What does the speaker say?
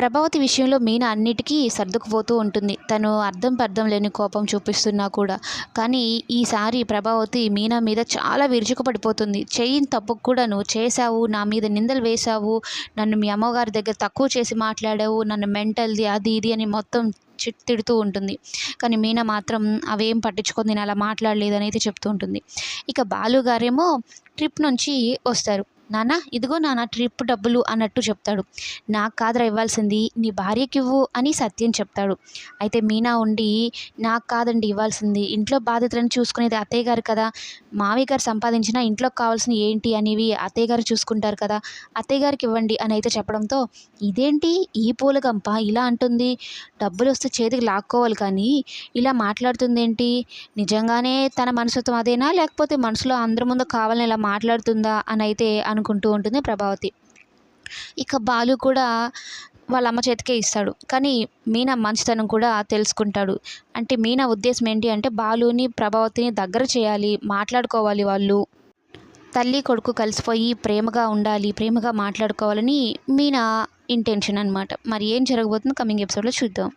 ప్రభావతి విషయంలో మీనా అన్నిటికీ సర్దుకుపోతూ ఉంటుంది. తను అర్థం పర్థం లేని కోపం చూపిస్తున్నా కూడా. కానీ ఈసారి ప్రభావతి మీనా మీద చాలా విరుచుకుపడిపోతుంది చేయని తప్పుకు కూడా నువ్వు చేశావు నా మీద నిందలు వేశావు నన్ను మీ అమ్మగారి దగ్గర తక్కువ చేసి మాట్లాడావు నన్ను మెంటల్ది అది ఇది అని మొత్తం చి తిడుతూ ఉంటుంది. కానీ మీనా మాత్రం అవేం పట్టించుకొని నేను అలా మాట్లాడలేదని అయితే చెప్తూ ఉంటుంది. ఇక బాలు గారేమో ట్రిప్ నుంచి వస్తారు. నాన్న ఇదిగో నాన్న ట్రిప్ డబ్బులు అన్నట్టు చెప్తాడు. నాకు కాదురా ఇవ్వాల్సింది నీ భార్యకి ఇవ్వు అని సత్యం చెప్తాడు. అయితే మీనా ఉండి నాకు కాదండి ఇవ్వాల్సింది. ఇంట్లో బాధ్యతలను చూసుకునేది అత్తయ్య గారు కదా. మావి గారు సంపాదించిన ఇంట్లోకి కావాల్సిన ఏంటి అనేవి అత్తయ్య గారు చూసుకుంటారు కదా. అత్తయ్య గారికి ఇవ్వండి అని అయితే చెప్పడంతో ఇదేంటి? ఈ పూలగంప ఇలా అంటుంది. డబ్బులు వస్తే చేతికి లాక్కోవాలి కానీ ఇలా మాట్లాడుతుంది ఏంటి నిజంగానే తన మనసుత్వం అదేనా? లేకపోతే మనసులో అందరి ముందు కావాలని ఇలా మాట్లాడుతుందా? అని అయితే అనుకుంటూ ఉంటుంది ప్రభావతి. ఇక బాలు కూడా వాళ్ళ అమ్మ చేతికే ఇస్తాడు. కానీ మీనా మంచితనం కూడా తెలుసుకుంటాడు. అంటే మీనా ఉద్దేశం ఏంటి అంటే బాలుని ప్రభావతిని దగ్గర చేయాలి మాట్లాడుకోవాలి వాళ్ళు. తల్లి కొడుకు కలిసిపోయి ప్రేమగా ఉండాలి ప్రేమగా మాట్లాడుకోవాలని మీనా ఇంటెన్షన్ అనమాట మరి ఏం జరగబోతుందో కమింగ్ ఎపిసోడ్లో చూద్దాం.